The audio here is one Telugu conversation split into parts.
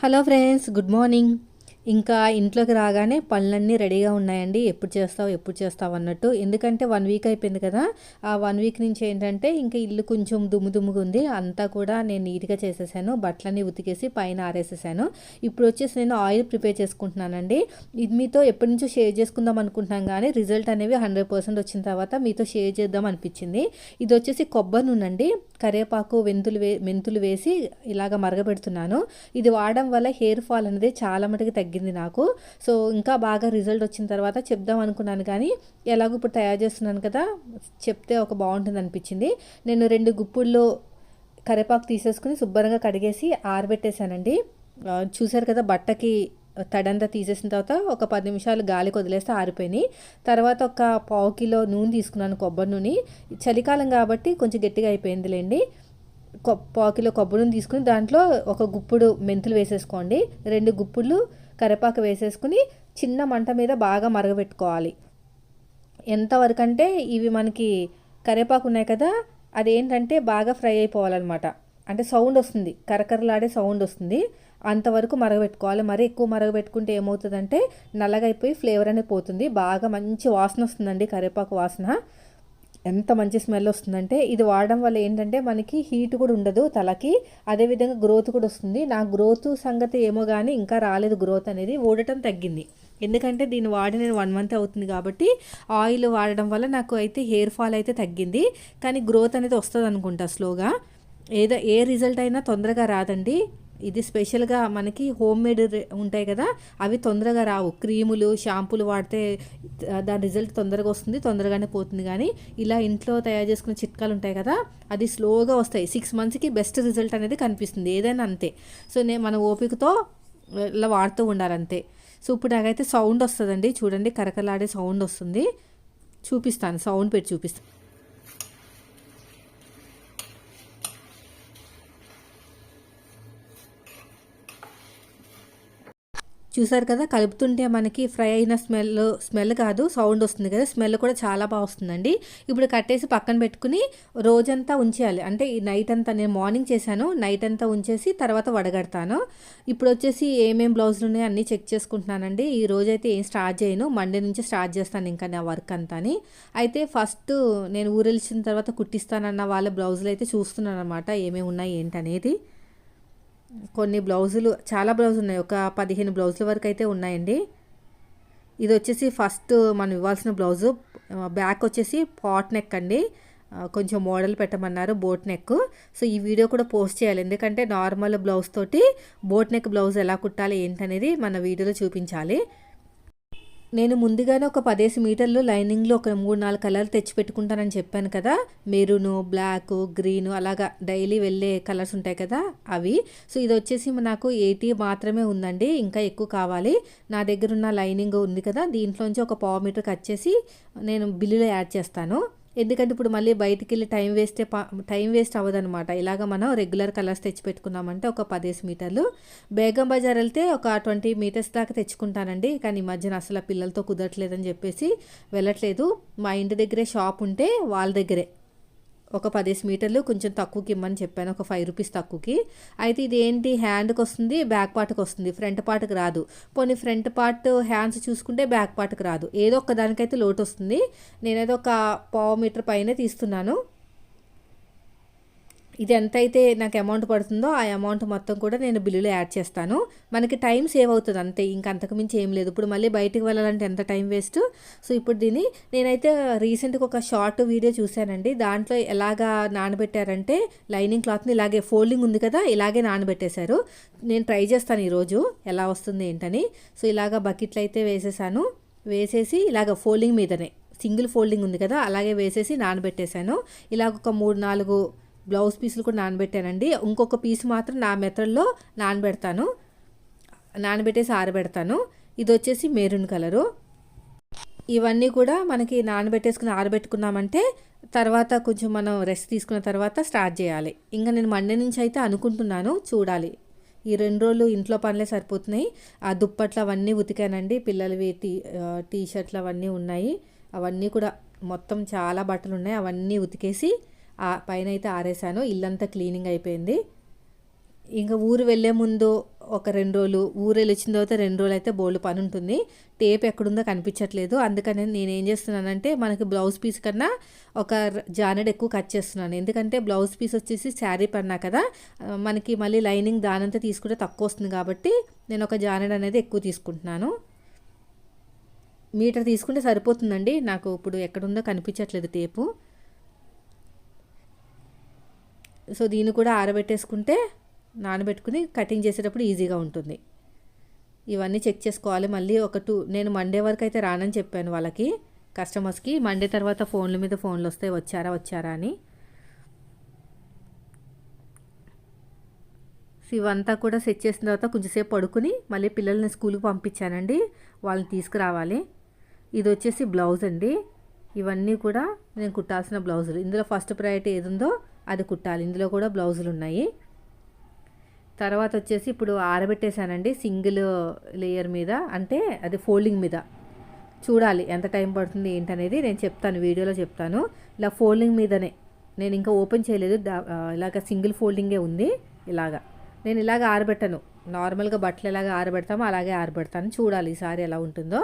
Hello friends good morning. ఇంకా ఇంట్లోకి రాగానే పనులన్నీ రెడీగా ఉన్నాయండి. ఎప్పుడు చేస్తావు ఎప్పుడు చేస్తావు అన్నట్టు. ఎందుకంటే వన్ వీక్ అయిపోయింది కదా. ఆ వన్ వీక్ నుంచి ఏంటంటే ఇంకా ఇల్లు కొంచెం దుమ్ము దుమ్ముగా ఉంది. అంతా కూడా నేను నీట్గా చేసేసాను. బట్టలన్నీ ఉతికేసి పైన ఆరేసేసాను. ఇప్పుడు వచ్చేసి నేను ఆయిల్ ప్రిపేర్ చేసుకుంటున్నానండి. ఇది మీతో ఎప్పటి నుంచో షేర్ చేసుకుందాం అనుకుంటున్నాం కానీ రిజల్ట్ అనేవి హండ్రెడ్ పర్సెంట్ వచ్చిన తర్వాత మీతో షేర్ చేద్దాం అనిపించింది. ఇది వచ్చేసి కొబ్బరి నూనె అండి కరివేపాకు వెంతులు వే మెంతులు వేసి ఇలాగ మరగబెడుతున్నాను. ఇది వాడడం వల్ల హెయిర్ ఫాల్ అనేది చాలా మటుకు తగ్గింది నాకు. సో ఇంకా బాగా రిజల్ట్ వచ్చిన తర్వాత చెప్దాం అనుకున్నాను కానీ ఎలాగో ఇప్పుడు తయారు చేస్తున్నాను కదా చెప్తే ఒక బాగుంటుంది అనిపించింది. నేను రెండు గుప్పుల్లో కరివేపాకు తీసేసుకుని శుభ్రంగా కడిగేసి ఆరబెట్టేశానండి. చూశారు కదా బట్టకి తడంతా తీసేసిన తర్వాత ఒక పది నిమిషాలు గాలికి వదిలేస్తే ఆరిపోయినాయి. తర్వాత ఒక పావు కిలో నూనె తీసుకున్నాను కొబ్బరి నూనె. చలికాలం కాబట్టి కొంచెం గట్టిగా అయిపోయిందిలేండి. కొ పావు కిలో కొబ్బరి నూనె తీసుకుని దాంట్లో ఒక గుప్పుడు మెంతులు వేసేసుకోండి. రెండు గుప్పులు కరివేపాకు వేసేసుకుని చిన్న మంట మీద బాగా మరగబెట్టుకోవాలి. ఎంతవరకు అంటే ఇవి మనకి కరివేపాకు ఉన్నాయి కదా అదేంటంటే బాగా ఫ్రై అయిపోవాలన్నమాట. అంటే సౌండ్ వస్తుంది. కరకరలాడే సౌండ్ వస్తుంది. అంతవరకు మరగబెట్టుకోవాలి. మరీ ఎక్కువ మరగబెట్టుకుంటే ఏమవుతుందంటే నల్లగా అయిపోయి ఫ్లేవర్ అనేది పోతుంది. బాగా మంచి వాసన వస్తుందండి కరివేపాకు వాసన. ఎంత మంచి స్మెల్ వస్తుందంటే ఇది వాడడం వల్ల ఏంటంటే మనకి హీట్ కూడా ఉండదు తలకి. అదేవిధంగా గ్రోత్ కూడా వస్తుంది. నా గ్రోత్ సంగతి ఏమో కానీ ఇంకా రాలేదు గ్రోత్ అనేది. ఊడటం తగ్గింది. ఎందుకంటే దీన్ని వాడి నేను వన్ మంత్ అవుతుంది కాబట్టి ఆయిల్ వాడడం వల్ల నాకు అయితే హెయిర్ ఫాల్ అయితే తగ్గింది. కానీ గ్రోత్ అనేది వస్తుంది అనుకుంటా స్లోగా. ఏదో ఏ రిజల్ట్ అయినా తొందరగా రాదండి. ఇది స్పెషల్గా మనకి హోమ్ మేడ్ ఉంటాయి కదా అవి తొందరగా రావు. క్రీములు షాంపూలు వాడితే దాని రిజల్ట్ తొందరగా వస్తుంది తొందరగానే పోతుంది. కానీ ఇలా ఇంట్లో తయారు చేసుకున్న చిట్కాలు ఉంటాయి కదా అది స్లోగా వస్తాయి. సిక్స్ మంత్స్కి బెస్ట్ రిజల్ట్ అనేది కనిపిస్తుంది. ఏదైనా అంతే. సో నేను మన ఓపికతో ఇలా వాడుతూ ఉండాలంతే. సో ఇప్పుడు నాకైతే సౌండ్ వస్తుందండి. చూడండి కరకలాడే సౌండ్ వస్తుంది. చూపిస్తాను. సౌండ్ పెట్టి చూపిస్తాను చూసారు కదా కలుపుతుంటే మనకి ఫ్రై అయిన స్మెల్ స్మెల్ కాదు సౌండ్ వస్తుంది కదా స్మెల్ కూడా చాలా బాగా వస్తుందండి. ఇప్పుడు కట్టేసి పక్కన పెట్టుకుని రోజంతా ఉంచేయాలి. అంటే ఈ నైట్ అంతా నేను మార్నింగ్ చేశాను నైట్ అంతా ఉంచేసి తర్వాత వడగడతాను. ఇప్పుడు వచ్చేసి ఏమేం బ్లౌజులు ఉన్నాయో అన్నీ చెక్ చేసుకుంటున్నానండి. ఈ రోజు అయితే ఏం స్టార్ట్ చేయను మండే నుంచి స్టార్ట్ చేస్తాను ఇంకా నా వర్క్ అంతా అయితే ఫస్ట్ నేను ఊరెళ్ళిన తర్వాత కుట్టిస్తానన్న వాళ్ళ బ్లౌజులు అయితే చూస్తున్నాను అనమాట ఏమేమి ఉన్నాయి ఏంటనేది. కొన్ని బ్లౌజులు చాలా బ్లౌజ్ ఉన్నాయి. ఒక పదిహేను బ్లౌజుల వరకు అయితే ఉన్నాయండి. ఇది వచ్చేసి ఫస్ట్ మనం ఇవ్వాల్సిన బ్లౌజు. బ్యాక్ వచ్చేసి పాట్ నెక్ అండి. కొంచెం మోడల్ పెట్టమన్నారు బోట్ నెక్. సో ఈ వీడియో కూడా పోస్ట్ చేయాలి. ఎందుకంటే నార్మల్ బ్లౌజ్ తోటి బోట్ నెక్ బ్లౌజ్ ఎలా కుట్టాలి ఏంటనేది మన వీడియోలో చూపించాలి. నేను ముందుగానే ఒక పదేసి మీటర్లు లైనింగ్లో ఒక మూడు నాలుగు కలర్లు తెచ్చి పెట్టుకుంటానని చెప్పాను కదా. మెరూను బ్లాక్ గ్రీన్ అలాగా డైలీ వెళ్ళే కలర్స్ ఉంటాయి కదా అవి. సో ఇది వచ్చేసి నాకు ఎయిటీ మాత్రమే ఉందండి. ఇంకా ఎక్కువ కావాలి. నా దగ్గర ఉన్న లైనింగ్ ఉంది కదా దీంట్లోంచి ఒక పావు మీటర్ కట్ చేసి నేను బిల్లులో యాడ్ చేస్తాను. ఎందుకంటే ఇప్పుడు మళ్ళీ బయటికి వెళ్ళి టైం వేస్తే టైం వేస్ట్ అవ్వదనమాట ఇలాగ మనం రెగ్యులర్ కలర్స్ తెచ్చి పెట్టుకున్నామంటే ఒక పదేసి మీటర్లు. బేగం బజార్ వెళ్తే ఒక ట్వంటీ మీటర్స్ దాకా తెచ్చుకుంటానండి. కానీ ఈ మధ్యన అసలు పిల్లలతో కుదరట్లేదని చెప్పేసి వెళ్ళట్లేదు. మా ఇంటి దగ్గరే షాప్ ఉంటే వాళ్ళ దగ్గరే. ఒక పదేసి మీటర్లు కొంచెం తక్కువకి ఇమ్మని చెప్పాను ఒక ఫైవ్ రూపీస్ తక్కువకి. అయితే ఇదేంటి? హ్యాండ్కి వస్తుంది బ్యాక్ పార్ట్కి వస్తుంది. ఫ్రంట్ పార్ట్కి రాదు. పోనీ ఫ్రంట్ పార్ట్ హ్యాండ్స్ చూసుకుంటే బ్యాక్ పార్ట్కి రాదు. ఏదో ఒక దానికైతే లోటు వస్తుంది. నేనేదో ఒక పావు మీటర్ పైన తీస్తున్నాను. ఇది ఎంత అయితే నాకు అమౌంట్ పడుతుందో ఆ అమౌంట్ మొత్తం కూడా నేను బిల్లులో యాడ్ చేస్తాను. మనకి టైం సేవ్ అవుతుంది అంతే. ఇంకా అంతకుమించి ఏం లేదు. ఇప్పుడు మళ్ళీ బయటికి వెళ్ళాలంటే ఎంత టైం వేస్ట్ సో ఇప్పుడు దీన్ని నేనైతే రీసెంట్గా ఒక షార్ట్ వీడియో చూశానండి. దాంట్లో ఎలాగా నానబెట్టారంటే లైనింగ్ క్లాత్ని ఇలాగే ఫోల్డింగ్ ఉంది కదా ఇలాగే నానబెట్టేశారు. నేను ట్రై చేస్తాను ఈరోజు. ఎలా వస్తుంది ఏంటని. సో ఇలాగ బకెట్లు అయితే వేసేసాను. వేసేసి ఇలాగ ఫోల్డింగ్ మీదనే. సింగిల్ ఫోల్డింగ్ ఉంది కదా అలాగే వేసేసి నానబెట్టేశాను. ఇలాగ ఒక మూడు నాలుగు బ్లౌజ్ పీసులు కూడా నానబెట్టానండి. ఇంకొక పీస్ మాత్రం నా మెథడ్లో నానబెడతాను. నానబెట్టేసి ఆరబెడతాను. ఇది వచ్చేసి మెరూన్ కలరు. ఇవన్నీ కూడా మనకి నానబెట్టేసుకుని ఆరబెట్టుకున్నామంటే తర్వాత కొంచెం మనం రెస్ట్ తీసుకున్న తర్వాత స్టార్ట్ చేయాలి. ఇంకా నేను మండే నుంచి అయితే అనుకుంటున్నాను చూడాలి. ఈ రెండు రోజులు ఇంట్లో పనులే సరిపోతున్నాయి. ఆ దుప్పట్లు అవన్నీ ఉతికానండి. పిల్లలవి టీ టీ షర్ట్లు అవన్నీ ఉన్నాయి. అవన్నీ కూడా మొత్తం చాలా బట్టలు ఉన్నాయి. అవన్నీ ఉతికేసి పైన అయితే ఆరేసాను ఇల్లంతా క్లీనింగ్ అయిపోయింది. ఇంకా ఊరు వెళ్ళే ముందు ఒక రెండు రోజులు ఊరు వచ్చిన తర్వాత రెండు రోజులు అయితే బోల్డ్ పని ఉంటుంది. టేప్ ఎక్కడుందో కనిపించట్లేదు. అందుకని నేను ఏం చేస్తున్నానంటే మనకి బ్లౌజ్ పీస్ కన్నా ఒక జానెడ్ ఎక్కువ కట్ చేస్తున్నాను. ఎందుకంటే బ్లౌజ్ పీస్ వచ్చేసి శారీ పడినా కదా మనకి మళ్ళీ లైనింగ్ దానంతా తీసుకుంటే తక్కువ వస్తుంది కాబట్టి నేను ఒక జానెడ్ అనేది ఎక్కువ తీసుకుంటున్నాను. మీటర్ తీసుకుంటే సరిపోతుందండి. నాకు ఇప్పుడు ఎక్కడుందో కనిపించట్లేదు టేపు. సో దీన్ని కూడా ఆరబెట్టేసుకుంటే నానబెట్టుకుని కటింగ్ చేసేటప్పుడు ఈజీగా ఉంటుంది. ఇవన్నీ చెక్ చేసుకోవాలి. మళ్ళీ ఒక టూ నేను మండే వరకు అయితే రానని చెప్పాను వాళ్ళకి కస్టమర్స్కి. మండే తర్వాత ఫోన్ల మీద ఫోన్లు వస్తే వచ్చారా వచ్చారా అని. సో ఇవంతా కూడా సెట్ చేసిన తర్వాత కొంచెంసేపు పడుకుని మళ్ళీ పిల్లల్ని స్కూల్కి పంపించానండి. వాళ్ళని తీసుకురావాలి. ఇది వచ్చేసి బ్లౌజ్ అండి. ఇవన్నీ కూడా నేను కుట్టాల్సిన బ్లౌజులు. ఇందులో ఫస్ట్ ప్రయారిటీ ఏది ఉందో అది కుట్టాలి. ఇందులో కూడా బ్లౌజులు ఉన్నాయి. తర్వాత వచ్చేసి ఇప్పుడు ఆరబెట్టేశానండి సింగిల్ లేయర్ మీద అంటే అది ఫోల్డింగ్ మీద. చూడాలి ఎంత టైం పడుతుంది ఏంటనేది నేను చెప్తాను వీడియోలో చెప్తాను. ఇలా ఫోల్డింగ్ మీదనే. నేను ఇంకా ఓపెన్ చేయలేదు. ఇలాగ సింగిల్ ఫోల్డింగే ఉంది ఇలాగా. నేను ఇలాగ ఆరబెట్టను. నార్మల్గా బట్టలు ఎలాగ ఆరబెడతామో అలాగే ఆరబెడతాను. చూడాలి ఈసారి ఎలా ఉంటుందో.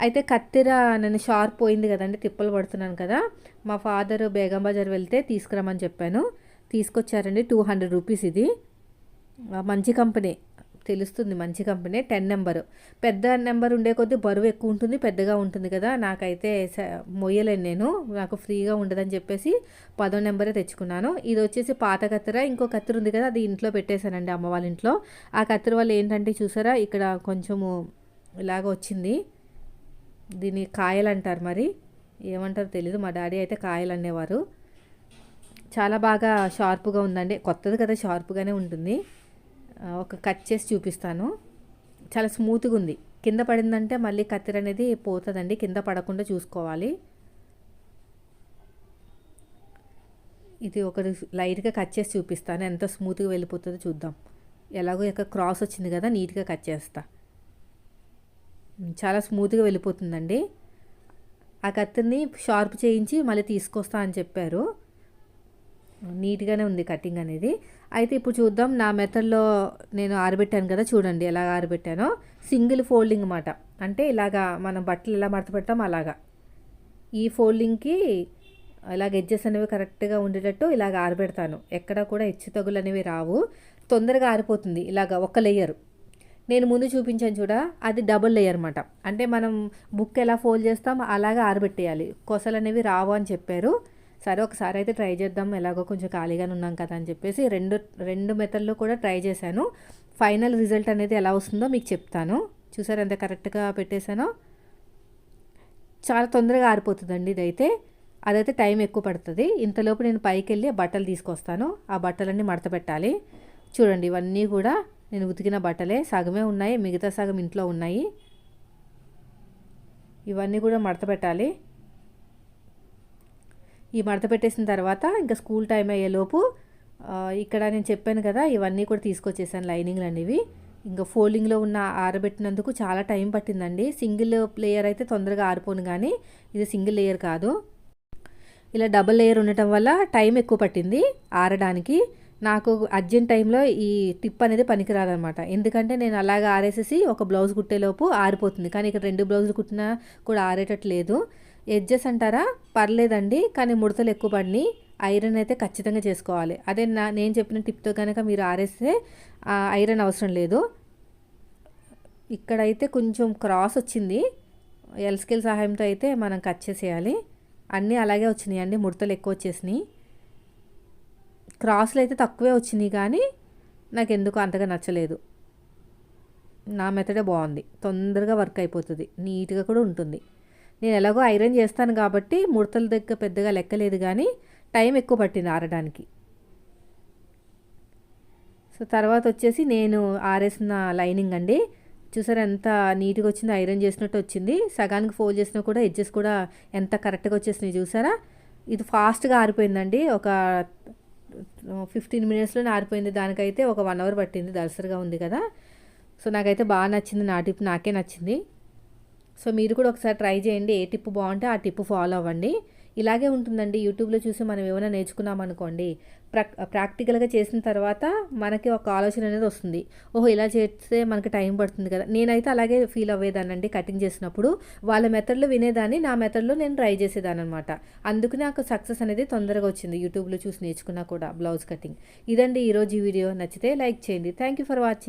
అయితే కత్తెర నేను షార్ప్ పోయింది కదండి తిప్పలు పడుతున్నాను కదా. మా ఫాదర్ బేగం బజార్ వెళ్తే తీసుకురమ్మని చెప్పాను. తీసుకొచ్చారండి టూ హండ్రెడ్ రూపీస్ ఇది. మంచి కంపెనీ. తెలుస్తుంది మంచి కంపెనీ టెన్ నెంబర్. పెద్ద నెంబర్ ఉండే కొద్దీ బరువు ఎక్కువ ఉంటుంది పెద్దగా ఉంటుంది కదా. నాకైతే స- మొయ్యలేను నేను. నాకు ఫ్రీగా ఉండదని చెప్పేసి పదో నెంబరే తెచ్చుకున్నాను. ఇది వచ్చేసి పాత కత్తెర ఇంకో కత్తెర ఉంది కదా అది ఇంట్లో పెట్టేశానండి అమ్మ వాళ్ళ ఇంట్లో. ఆ కత్తెర వల్ల ఏంటంటే చూసారా ఇక్కడ కొంచెము ఇలాగ వచ్చింది. దీన్ని కాయలు అంటారు మరి. ఏమంటారు తెలీదు. మా డాడీ అయితే కాయలు అనేవారు చాలా బాగా షార్ప్గా ఉందండి. కొత్తది కదా షార్ప్గానే ఉంటుంది. ఒక కట్ చేసి చూపిస్తాను. చాలా స్మూత్గా ఉంది. కింద పడిందంటే మళ్ళీ కత్తిర అనేది పోతుందండి. కింద పడకుండా చూసుకోవాలి. ఇది ఒకటి లైట్గా కట్ చేసి చూపిస్తాను. ఎంత స్మూత్గా వెళ్ళిపోతుందో చూద్దాం. ఎలాగో ఇక క్రాస్ వచ్చింది కదా నీట్గా కట్ చేస్తాను చాలా స్మూత్గా వెళ్ళిపోతుందండి. ఆ కత్తిని షార్ప్ చేయించి మళ్ళీ తీసుకొస్తా అని చెప్పారు. నీట్గానే ఉంది కటింగ్ అనేది. అయితే ఇప్పుడు చూద్దాం నా మెథడ్లో నేను ఆరబెట్టాను కదా చూడండి ఎలా ఆరబెట్టానో. సింగిల్ ఫోల్డింగ్ అన్నమాట. అంటే ఇలాగా మనం బట్టలు ఎలా మడత అలాగా. ఈ ఫోల్డింగ్కి ఇలాగ ఎడ్జెస్ అనేవి కరెక్ట్గా ఉండేటట్టు ఇలాగ ఆరబెడతాను. ఎక్కడ కూడా హెచ్చు తగులు అనేవి రావు. తొందరగా ఆరిపోతుంది. ఇలాగ ఒక లేయరు. నేను ముందు చూపించాను చూడ? అది డబుల్ లేయర్ అనమాట అంటే మనం బుక్ ఎలా ఫోల్డ్ చేస్తాం అలాగే ఆరబెట్టేయాలి. కొసలు అనేవి రావు అని చెప్పారు. సరే ఒకసారి అయితే ట్రై చేద్దాం. ఎలాగో కొంచెం ఖాళీగానే ఉన్నాం కదా అని చెప్పేసి రెండు రెండు మెథడ్లో కూడా ట్రై చేశాను. ఫైనల్ రిజల్ట్ అనేది ఎలా వస్తుందో మీకు చెప్తాను. చూసారు ఎంత కరెక్ట్గా పెట్టేశానో? చాలా తొందరగా ఆరిపోతుందండి ఇదైతే. అదైతే టైం ఎక్కువ పడుతుంది. ఇంతలోపు నేను పైకి వెళ్ళి ఆ బట్టలు తీసుకొస్తాను. ఆ బట్టలన్నీ మడత పెట్టాలి. చూడండి ఇవన్నీ కూడా నేను ఉతికిన బట్టలే సగమే ఉన్నాయి మిగతా సగం ఇంట్లో ఉన్నాయి. ఇవన్నీ కూడా మడత పెట్టాలి. ఈ మడత పెట్టేసిన తర్వాత ఇంకా స్కూల్ టైం అయ్యేలోపు ఇక్కడ నేను చెప్పాను కదా ఇవన్నీ కూడా తీసుకొచ్చేసాను లైనింగ్లు అనేవి. ఇంకా ఫోల్డింగ్లో ఉన్న ఆరబెట్టినందుకు చాలా టైం పట్టిందండి. సింగిల్ లేయర్ అయితే తొందరగా ఆరిపోను కానీ ఇది సింగిల్ లేయర్ కాదు. ఇలా డబుల్ లేయర్ ఉండటం వల్ల టైం ఎక్కువ పట్టింది ఆరడానికి. నాకు అర్జెంట్ టైంలో ఈ టిప్ అనేది పనికిరాదనమాట ఎందుకంటే నేను అలాగ ఆరేసేసి ఒక బ్లౌజ్ కుట్టేలోపు ఆరిపోతుంది. కానీ ఇక్కడ రెండు బ్లౌజులు కుట్టినా కూడా ఆరేటట్టు లేదు ఎడ్జెస్ అంటారా? పర్లేదండి కానీ ముడతలు ఎక్కువ పడినాయి ఐరన్ అయితే ఖచ్చితంగా చేసుకోవాలి. అదే నా నేను చెప్పిన టిప్తో కనుక మీరు ఆరేస్తే ఐరన్ అవసరం లేదు. ఇక్కడైతే కొంచెం క్రాస్ వచ్చింది. ఎల్ స్కేల్ సహాయంతో అయితే మనం కట్ చేసేయాలి. అన్నీ అలాగే వచ్చినాయి అండి ముడతలు ఎక్కువ వచ్చేసినాయి. క్రాస్లు అయితే తక్కువే వచ్చినాయి కానీ నాకు ఎందుకు అంతగా నచ్చలేదు. నా మెథడే బాగుంది. తొందరగా వర్క్ అయిపోతుంది. నీట్గా కూడా ఉంటుంది. నేను ఎలాగో ఐరన్ చేస్తాను కాబట్టి ముడతల దగ్గర పెద్దగా లెక్కలేదు కానీ టైం ఎక్కువ పట్టింది ఆరడానికి. సో తర్వాత వచ్చేసి నేను ఆరేసిన లైనింగ్ అండి. చూసారా ఎంత నీట్గా వచ్చింది ఐరన్ చేసినట్టు వచ్చింది. సగానికి ఫోల్డ్ చేసినా కూడా ఎడ్జెస్ కూడా ఎంత కరెక్ట్గా వచ్చేసినాయి చూసారా? ఇది ఫాస్ట్గా ఆరిపోయిందండి. ఒక ఫిఫ్టీన్ మినిట్స్లోనే ఆరిపోయింది దానికైతే ఒక వన్ అవర్ పట్టింది. దలసరిగా ఉంది కదా. సో నాకైతే బాగా నచ్చింది. నా టిప్ నాకే నచ్చింది. సో మీరు కూడా ఒకసారి ట్రై చేయండి. ఏ టిప్ బాగుంటే ఆ టిప్ ఫాలో అవ్వండి. ఇలాగే ఉంటుందండి. యూట్యూబ్లో చూసి మనం ఏమైనా నేర్చుకున్నాం అనుకోండి ప్రాక్టికల్గా చేసిన తర్వాత మనకి ఒక ఆలోచన అనేది వస్తుంది. ఓహో ఇలా చేస్తే మనకి టైం పడుతుంది కదా. నేనైతే అలాగే ఫీల్ అవ్వేదానండి కటింగ్ చేసినప్పుడు. వాళ్ళ మెథడ్లో వినేదాన్ని నా మెథడ్లో నేను ట్రై చేసేదాన్ని అనమాట అందుకు నాకు సక్సెస్ అనేది తొందరగా వచ్చింది. యూట్యూబ్లో చూసి నేర్చుకున్నా కూడా బ్లౌజ్ కటింగ్. ఇదండి ఈరోజు ఈ వీడియో. నచ్చితే లైక్ చేయండి. Thank you for watching.